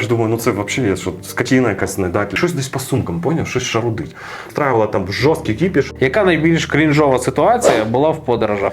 Я ж думаю, ну це взагалі що скотіна якась не так. Щось десь по сумкам, поняв? Щось шарудить. Страювала там жорсткий кіпіш. Яка найбільш крінжова ситуація була в подорожах?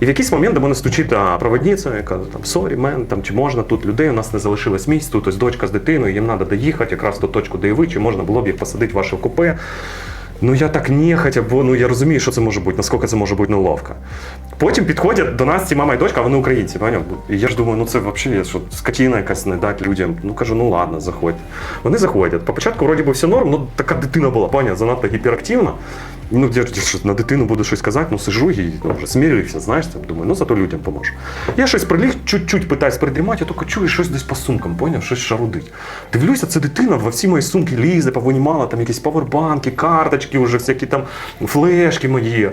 І в якийсь момент до мене стучить проводниця, яка там сорі, мен, там чи можна тут людей, у нас не залишилось місць, тут ось дочка з дитиною, їм треба доїхати якраз до точку, де і ви, чи можна було б їх посадити в ваше купе. Ну я так нехотя, бо ну я розумію, що це може бути, наскільки це може бути неловко. Потім підходять до нас ці мама і дочка, а вони українці, поняв? І я ж думаю, ну це взагалі що скотіна якась не дать людям. Ну кажу, ну ладно, заходьте. Вони заходять. По початку вроді би все норм, ну така дитина була, поняв, занадто гіперактивна. Ну, я ж на дитину буду щось казати, ну сижу і ну, вже смірився, знаєш, там, думаю, ну зато людям поможу. Я щось приліг, чуть-чуть питаюсь придримати, я тільки чую щось десь по сумкам, поняв, щось шарудить. Дивлюся, це дитина во всі мої сумки лізе, повинімала там якісь павербанки, карточки, вже всякі там флешки мої.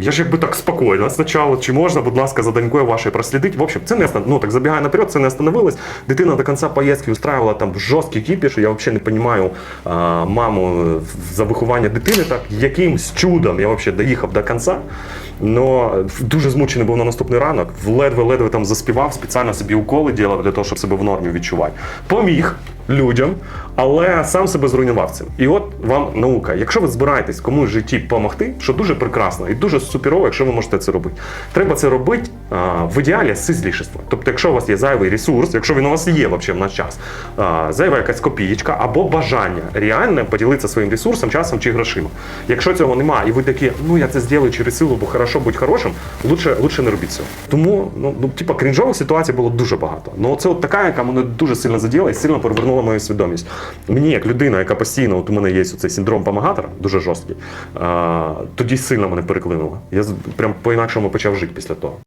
Я ж якби так спокійно. Спочатку, чи можна, будь ласка, за донькою вашою прослідити. В общем, це не ну, так забігає наперед, це не остановилось. Дитина до кінця поїздки устраивала там жорсткий кіпіш. Я взагалі не розумію а, маму за виховання дитини. Так якимсь чудом я взагалі доїхав до кінця. Но дуже змучений був на наступний ранок. Ледве-ледве там заспівав, спеціально собі уколи ділав для того, щоб себе в нормі відчувати. Поміг людям, але сам себе зруйнував цим. І от вам наука. Якщо ви збираєтесь комусь в житті допомогти, що дуже прекрасно і дуже суперово, якщо ви можете це робити. Треба це робити а, в ідеалі з сизлішества. Тобто, якщо у вас є зайвий ресурс, якщо він у вас є взагалі в наш час, а, зайва якась копієчка або бажання реальне поділитися своїм ресурсом, часом чи грошима. Якщо цього немає, і ви такі, ну я це зроблю через силу, бо хорошо будь хорошим, лучше, лучше не робіть цього. Тому ну, ну типа крінжових ситуацій було дуже багато. Ну це от така, яка мене дуже сильно заділа і сильно перевернула мою свідомість. Мені, як людина, яка постійно, от у мене є цей синдром помагатора, дуже жорсткий, тоді сильно мене переклинуло. Я прям по-інакшому почав жити після того.